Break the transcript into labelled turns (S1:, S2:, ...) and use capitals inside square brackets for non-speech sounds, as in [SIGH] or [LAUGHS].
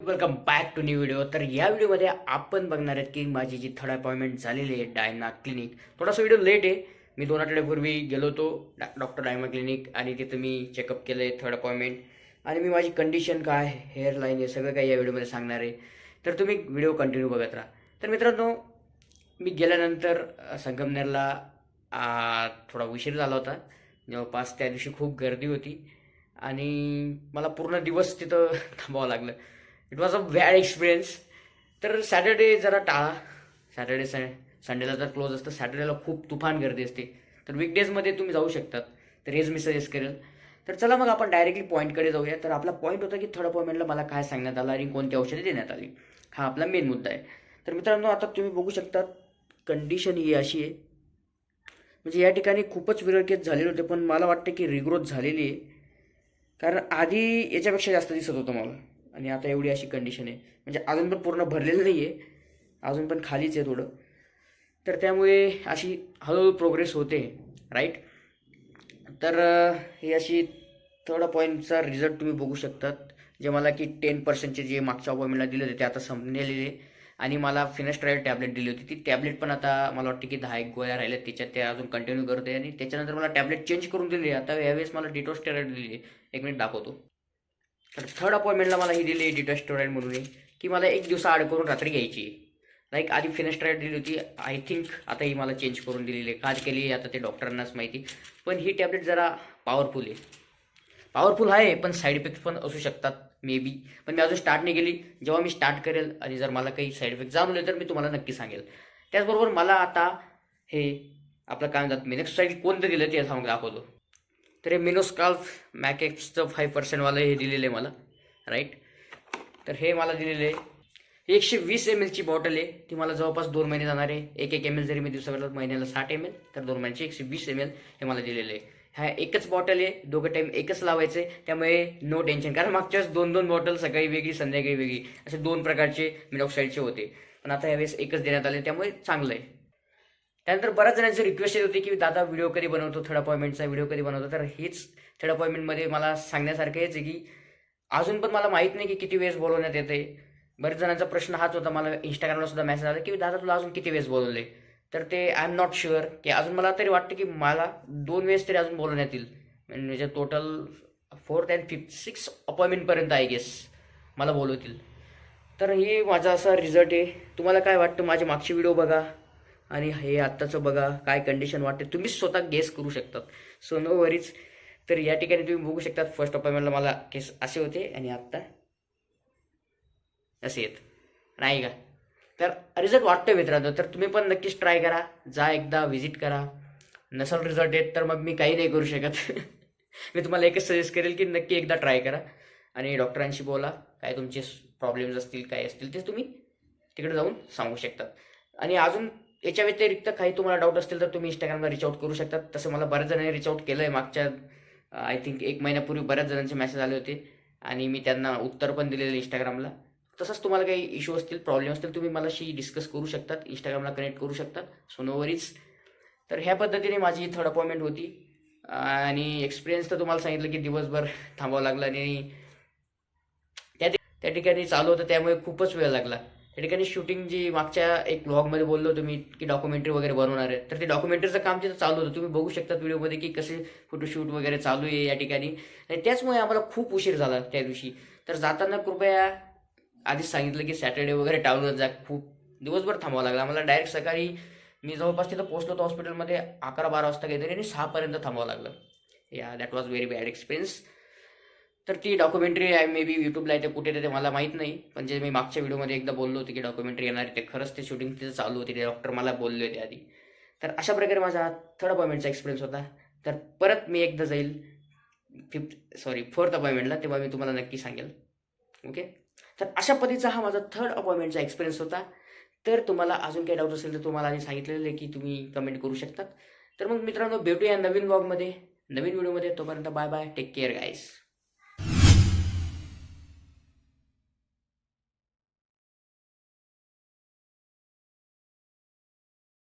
S1: Welcome back to new video तर या व्हिडिओमध्ये आपण बघणार आहेत की माझी जी थर्ड अपॉइंटमेंट झालेली आहे डायना क्लिनिक थोडासा व्हिडिओ लेट आहे. मी दोन आठवड्यापूर्वी गेलो होतो डा डॉक्टर डायमा क्लिनिक आणि तिथं मी चेकअप केलं आहे थर्ड अपॉइंटमेंट आणि मी माझी कंडिशन काय हेअरलाईन आहे हे सगळं काही या व्हिडिओमध्ये सांगणार आहे. तर तुम्ही व्हिडिओ कंटिन्यू बघत राहा. तर मित्रांनो मी गेल्यानंतर संगमनेरला थोडा उशीर झाला होता. जवळपास त्या दिवशी खूप गर्दी होती. आणि मला पूर्ण दिवस तिथं [LAUGHS] थांबावं लागलं. It was a bad experience तर सॅटर्डे जरा टाळा. सॅटर्डे स संडेला तर क्लोज असतं सॅटर्डेला खूप तुफान गर्दी असते. तर वीकडेजमध्ये तुम्ही जाऊ शकतात. तर हेच मी सजेस्ट करेल. तर चला मग आपण डायरेक्टली पॉईंटकडे जाऊया. तर आपला पॉईंट होता की थर्ड अपॉइंटमेंटला मला काय सांगण्यात आलं आणि कोणती औषधे देण्यात आली. हा आपला मेन मुद्दा आहे. तर मित्रांनो आता तुम्ही बघू शकता कंडिशन ही अशी आहे. म्हणजे या ठिकाणी खूपच विरळ केस झालेले होते पण मला वाटतं की रिग्रोथ झालेली आहे. कारण आधी याच्यापेक्षा जास्त दिसत होतं मला. आणि आता एवढी अशी कंडिशन आहे. म्हणजे अजून पण पूर्ण भरलेलं नाही आहे अजून पण खालीच आहे थोडं. तर त्यामुळे अशी हळूहळू प्रोग्रेस होते राईट तर ही अशी थोडा पॉईंटचा रिझल्ट तुम्ही बघू शकतात. जे मला की टेन पर्सेंटचे जे मागच्या अपॉइंटमेंटला दिले होते ते आता संपलेले. आणि मला फिनेस्ट्रायल टॅबलेट दिली होती. ती टॅबलेट पण आता मला वाटते की दहा एक गोळ्या राहिल्या त्याच्यात ते अजून कंटिन्यू करते आणि त्याच्यानंतर मला टॅबलेट चेंज करून दिली आता यावेळेस मला डिटोस्टेरॉइड दिली एक मिनिट दाखवतो. तर थर्ड अपॉइंटमेंटला मला ही दिली डिटोस्टेरॉइड म्हणून आहे, की मला एक दिवसा आड करून रात्री घ्यायची. लाईक आधी फिनेस्ट्राईड दिली होती. आय थिंक आता ही मला चेंज करून दिलेली आहे. काज केली आहे आता ते डॉक्टरांनाच माहिती. पण ही टॅबलेट जरा पॉवरफुल आहे. पॉवरफुल आहे पण साईड इफेक्ट पण असू शकतात मे बी पण मी अजून स्टार्ट नाही केली. जेव्हा मी स्टार्ट करेल आणि जर मला काही साईड इफेक्ट जाणवले तर मी तुम्हाला नक्की सांगेल. त्याचबरोबर मला आता हे आपलं काय म्हणतात मिनेक्साईड कोणतं दिलं ते सांग दाखवतो. तर हे मिनोस्काल्फ मॅकेक्सचं फाईव्ह पर्सेंटवालं हे दिलेलं आहे मला राईट तर हे मला दिलेलं आहे. एकशे वीस एम एलची बॉटल आहे. ती मला जवळपास दोन महिने जाणार आहे. एक एक एम एल जरी मी दिवसाभरात महिन्याला साठ एम एल तर दोन महिन्याची एकशे वीस एम एल हे मला दिलेलं आहे. ह्या एकच बॉटल आहे. दोघं टाईम एकच लावायचं. आहे त्यामुळे नो टेन्शन कारण मागच्या वेळेस दोन दोन बॉटल सकाळी वेगळी संध्याकाळी वेगळी असे दोन प्रकारचे मिनॉक्साईडचे होते. पण आता यावेळेस एकच देण्यात आले. त्यामुळे चांगलं आहे. त्यानंतर बऱ्याच जणांची रिक्वेस्ट येत होती की दादा व्हिडिओ कधी बनवतो? थर्ड अपॉइंटमेंटचा व्हिडिओ कधी बनवतो? तर हेच थर्ड अपॉइंटमेंटमध्ये मला सांगण्यासारखं हेच आहे की अजून पण मला माहीत नाही की किती वेळेस बोलवण्यात येते. बऱ्याच जणांचा प्रश्न हाच होता. मला इंस्टाग्रामला सुद्धा मेसेज आला की दादा तुला अजून किती वेळेस बोलवले तर ते आय एम नॉट शुअर की अजून मला तरी वाटतं की मला दोन वेळेस तरी अजून बोलवण्यात येईल. म्हणजे total fourth and fifth six अपॉइंटमेंटपर्यंत I guess मला बोलवतील. तर हे माझा असा रिझल्ट आहे. तुम्हाला काय वाटतं? माझे मागचे व्हिडिओ बघा. आणि हे आत्ताचं बघा काय कंडिशन वाटते तुम्हीच स्वतः गेस करू शकतात. सो नो वरीज तर या ठिकाणी तुम्ही बघू शकतात फर्स्ट अपॉइंटमेंटला मला केस असे होते आणि आत्ता असे येत नाही का? तर रिझल्ट वाटतोय मित्रांनो तर तुम्ही पण नक्कीच ट्राय करा. जा एकदा व्हिजिट करा. नसल रिझल्ट येत तर मग मी काही नाही करू शकत. [LAUGHS] मी तुम्हाला एकच सजेस्ट करेल की नक्की एकदा ट्राय करा. आणि डॉक्टरांशी बोला काय तुमचे प्रॉब्लेम्स असतील काय असतील ते तुम्ही तिकडे जाऊन सांगू शकतात. आणि अजून याच्या व्यतिरिक्त काही तुम्हाला डाऊट असतील तर तुम्ही इंस्टाग्रामला रिच आउट करू शकतात. तसं मला बऱ्याच जणांनी रिच आउट केलं आहे मागच्या आय थिंक एक महिन्यापूर्वी बऱ्याच जणांचे मेसेज आले होते. आणि मी त्यांना उत्तर पण दिलेलं इंस्टाग्रामला तसंच तुम्हाला काही इश्यू असतील प्रॉब्लेम असतील तुम्ही मलाशी डिस्कस करू शकतात. इंस्टाग्रामला कनेक्ट करू शकतात. सो नो वरीज तर ह्या पद्धतीने माझी थर्ड अपॉइंटमेंट होती. आणि एक्सपिरियन्स तर तुम्हाला सांगितलं की दिवसभर थांबावं लागलं आणि त्या त्या ठिकाणी चालू होतं त्यामुळे खूपच वेळ लागला. त्या ठिकाणी शूटिंग जी मागच्या एक ब्लॉगमध्ये बोललो तुम्ही की डॉक्युमेंटरी वगैरे बनवणार आहे. तर ते डॉक्युमेंटरीचं काम तिथं चालू होतं. तुम्ही बघू शकता व्हिडिओमध्ये की कसे फोटोशूट वगैरे चालू आहे या ठिकाणी. आणि त्याचमुळे आम्हाला खूप उशीर झाला त्या दिवशी. तर जाताना कृपया आधीच सांगितलं की सॅटर्डे वगैरे टाळूनच जा. खूप दिवसभर थांबावं लागलं. आम्हाला डायरेक्ट सकाळी मी जवळपास तिथं पोहोचलो होतो हॉस्पिटलमध्ये अकरा बारा वाजता काहीतरी आणि सहापर्यंत थांबावं लागलं. या that was very bad experience तर ती डॉक्युमेंटरी आहे मे बी यूट्यूबला आहे ते कुठे ते मला माहीत नाही. पण जे मी मागच्या व्हिडिओमध्ये एकदा बोललो होतो की डॉक्युमेंटरी येणार आहे ते खरंच ते शूटिंग तिथं चालू होती ते डॉक्टर मला बोलले होते आधी. तर अशा प्रकारे माझा थर्ड अपॉइंटमेंटचा एक्सपिरियन्स होता. तर परत मी एकदा जाईल फिफ्थ सॉरी फोर्थ अपॉइंटमेंटला तेव्हा मी तुम्हाला नक्की सांगेल. ओके तर अशा पद्धतीचा हा माझा थर्ड अपॉइंटमेंटचा एक्सपिरियन्स होता. तर तुम्हाला अजून काही डाऊट असेल तर तुम्हाला आधी सांगितलेलं आहे की तुम्ही कमेंट करू शकतात. तर मग मित्रांनो भेटूया नवीन ब्लॉगमध्ये नवीन व्हिडिओमध्ये तोपर्यंत bye bye take care guys